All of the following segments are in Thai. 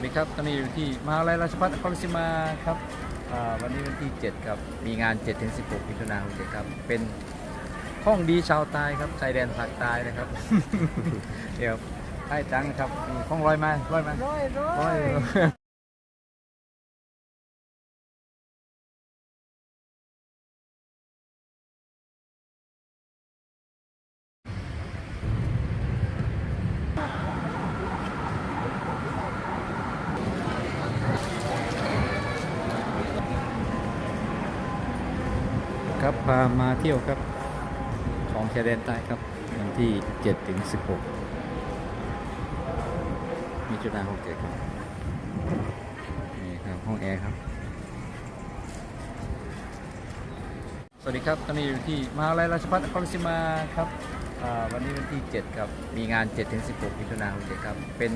วัสดีครับ ตอนนี้อยู่ที่มหาวิทยาลัยราชภัฏนครราชสีมาครับอ่าวันนี้วันที่ 7 ครับ มีงาน7ถึง16มิถุนายน6ครับ เป็นห้องดีชาวใตายครับชายแดนภาคใต้นะครับ เดี๋ยวให้จังครับมีห้องร้อยมาร้อยมาร้อยร้ร้ออย ครับ พามาเที่ยวครับ ของชายแดนใต้ครับ วันที่ 7 ถึง 16มิถุนายน6ครับ นี่ครับ ห้องแอร์ครับ สวัสดีครับ ตอนนี้อยู่ที่มหาวิทยาลัยราชภัฏนครราชสีมาครับวันนี้วันที่ 7 ครับ มีงาน 7 ถึง 16 มิถุนายน6ครับ เป็น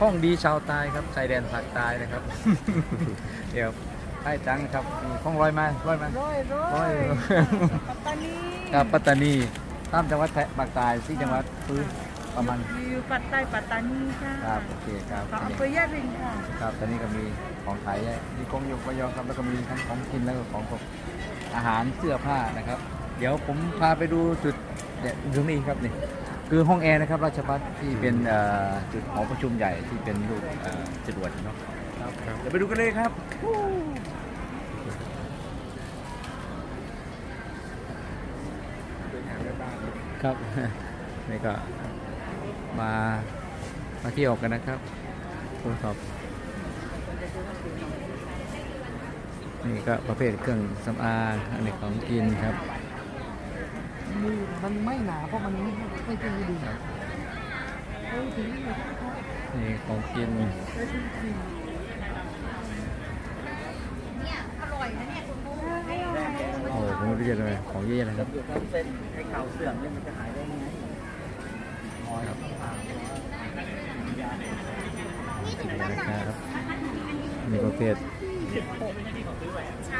ห้องดีชาวใตายครับชายแดนภาคใต้นะครับ เดี๋ยว ให้จังครับมีห้องร้อยมาร้อยมาร้อยร้ร้ออยยปัตตานีครับปัตตานีตามจังหวัดแทะภาคใต้ที่จังหวัดพื้นประมาณอยู่ปัตใต้ปัตตานีค่ะครับโอเคครับของอำเภอยะริงค่ะครับตอนนี้ก็มีของขายมีกงยกประยอครับแล้วก็มีทั้งของกินแล้วก็ของพวกอาหารเสื้อผ้านะครับ เดี๋ยวผมพาไปดูจุดเนี่ยตรงนี้ครับนี่คือห้องแอร์นะครับราชพัฒที่เป็นเอ่อจุดหอประชุมใหญ่ที่เป็นรูปเอ่อจรวดเนาะครับเดี๋ยวไปดูกันเลยครับ ครับนี่ก็มามาเที่ยวกันนะครับตรวจสอบนี่ก็ประเภทเครื่องสำอางอันนี้ของกินครับมือมันไม่หนาเพราะมันไม่ไม่เป็นดีนะนี่ของกิน โอ้โหผมไม่รู้จะเลยของเยอะแยะเลยครับเส้นให้เกาเสื่อมเนี่ยมันจะหายได้ไงครับนี่ราคาครับมีประเภทช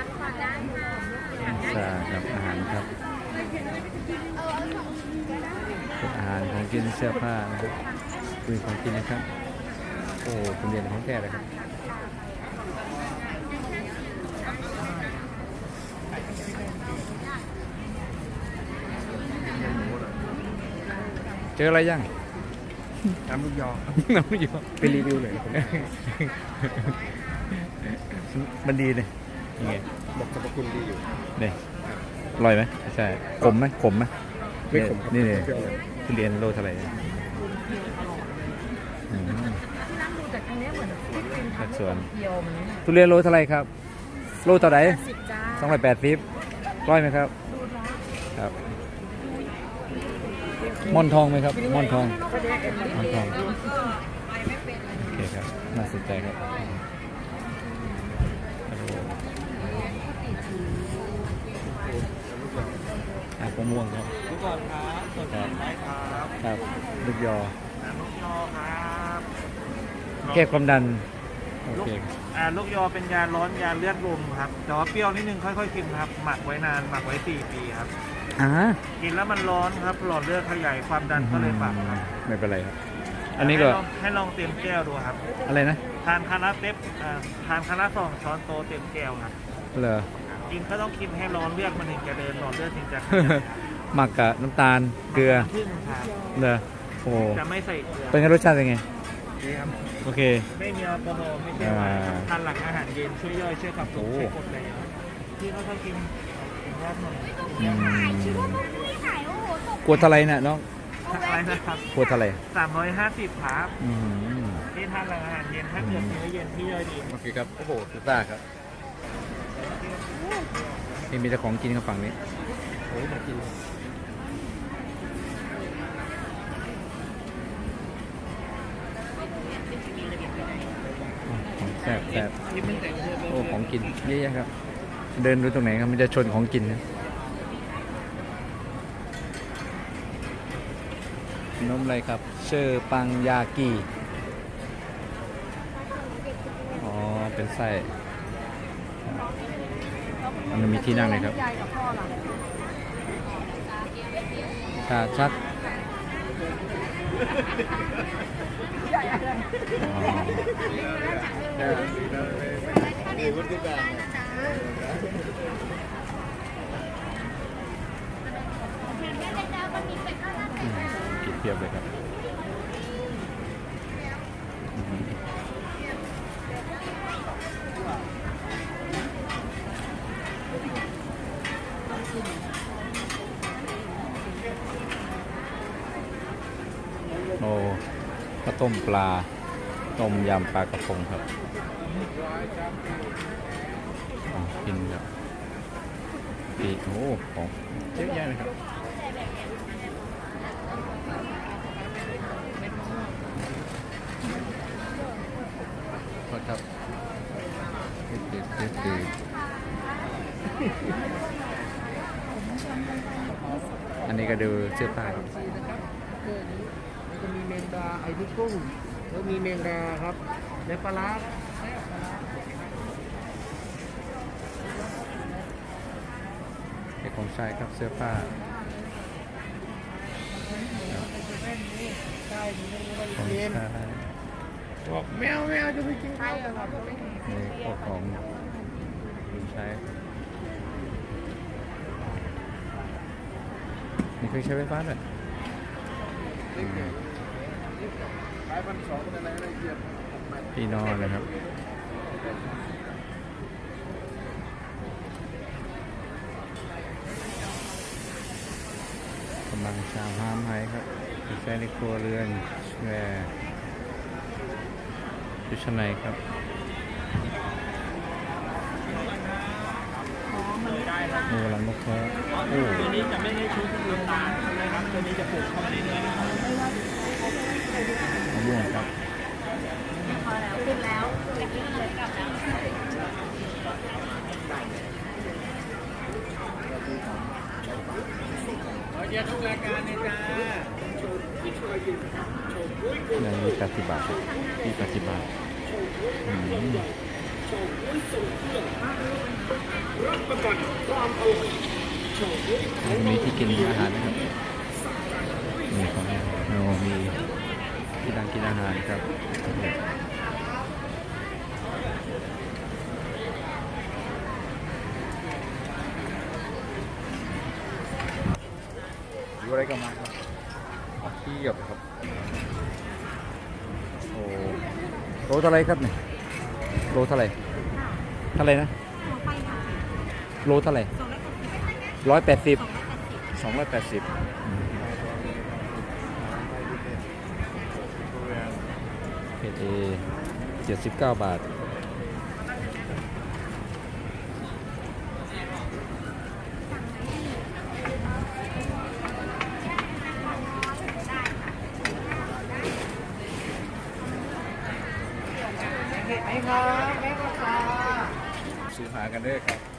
าครับอาหารครับเป็นอาหารของกินเสื้อผ้านะครับคุยของกินนะครับ โอ้คุณเรียนของแท้เลยครับ ออะไรยังน้ำลูกยอ น้ำอยู่ไปรีวิวหน่อยมันดีเลยยังไงบอกสรรพคุณดีอยู่เนี่ยอร่อยไหมใช่ขมไหมขมไหมไม่ขมครับนี่เลยเปรี้ยวเลย ทุเรียนโลเท่าไหร่อืม ที่นั่งดูจากทางนี้เหมือนที่เป็นสัดส่วน เดียวมันทุเรียนโลเท่าไหร่ครับ โลเท่าไหร่สิบจ้าสองร้อยแปดสิบร้อยไหมครับครับ ม่อนทองไหมครับม่อนทองม่อนทองโอเคครับน่าสนใจครับอะมะม่วงครับทุกคนครับสดครับได้ครับครับลูกยอน้ำลูกยอครับแก้ความดันโอลูกเคอ่าลูกยอเป็นยาร้อนยาเลือดลมครับแต่ว่าเปรี้ยวนิดนึงค่อยๆกินครับ หมักไว้นานหมักไว้4ปีครับ อ่ากินแล้วมันร้อนครับ หลอดเลือดขยายความดันก็เลยปรับครับไม่เป็นไรครับ อันนี้ก็ให้ลองให้ลองเต็มแก้วดูครับ อะไรนะทานคาราเต็ปอ่าทานคาราสองช้อนโตะเต็มแก้วครับเหรอ กินก็ต้องกินให้ร้อนเลือดมันถึงจะเดินหลอดเลือดถึงจะขยายหมักกับน้ำตาลเกลือพึ่งครับเหรอโอ้จะไม่ใส่เกลือเป็นไงรสชาติเป็นไงนี่ครับโอเค ไม่มีแอลกอฮอล์ไม่ใช่ไวน์ครับอ่า ทานหลังอาหารเย็นช่วยย่อยช่วยขับลมโอ้ช่วยกดไหลที่เขาต้องกิน แยกหน่อยอืมกลัวเท่าไหรน่ะน้องอะไรนะครับกลัวเท่าไหรสามร้อยห้าสิบครับอืมนี่ทานหลังอาหารเย็นถ้าเกิดมื้อเย็นที่ย่อยดี โอเคครับ โอ้โหสุดซ่าครับนี่มีแต่ของกินกับฝั่งนี้ โอ้ยมากินของแซ่บแซ่บที่มันแต่งเยอะเลยโอ้ของกินเยอะแยะครับ เดินดูตรงไหนครับมันจะชนของกินนะนมอะไรครับเชอร์ปังยากิอ๋อ เป็นไส้มันมีที่นั่งเลยครับยายกับพ่อล่ะชาชักอืม กินเพียบเลยครับโอ้ข้าวต้มปลา ต้มยำปลากระพงครับ อ๋อกินครับปีโอ้ของเยอะแยะเลยครับโทษครับตืดตืดตืดอันนี้ก็ดูเสื้อผ้าครับสีนะครับเกลือนี้แล้วก็มีแมงดาไอ้นี่กุ้งแล้วมีแมงดาครับและปลาร้า เอกของชายครับเสื้อผ้าของเย็นชายบอกแมวแมวจะไปกินข้าวครับนี่พวกของของชายนี่เครื่องใช้ไฟฟ้าด้วยอืมขายพันสองอะไรอะไรเงี้ยที่นอนนะครับ กำลังชามห้ามไห้ครับใช้ในครัวเรือนแวร์ชุดชั้นในครับโอ้หลังนกแท้โอ้ตัวนี้จะไม่ให้ชุบน้ำตาลนะครับตัวนี้จะปลูกเข้ามาในเนื้อนะครับมะม่วงครับพอแล้วขึ้นแล้วเมื่อกี้มันเลยกลับแล้ว เดี๋ยวทุกรายการเลยจ้าอย่างนี้ปดสิบบาทครับที่แปดสิบบาทอืมแล้วก็มีที่กินอาหารนะครับมีของโนมีที่ร้านกินอาหารครับ อยู่อะไรกันมาครับเทียบครับ โอ้โลเท่าไรครับเนี่ยโลเท่าไรเท่าไรนะโลเท่าไรร้อยแปดสิบสองร้อยแปดสิบเพจเอเจ็ดสิบเก้าบาท ไอ้ครับแม่ากันด้ครับสวัสดีครับ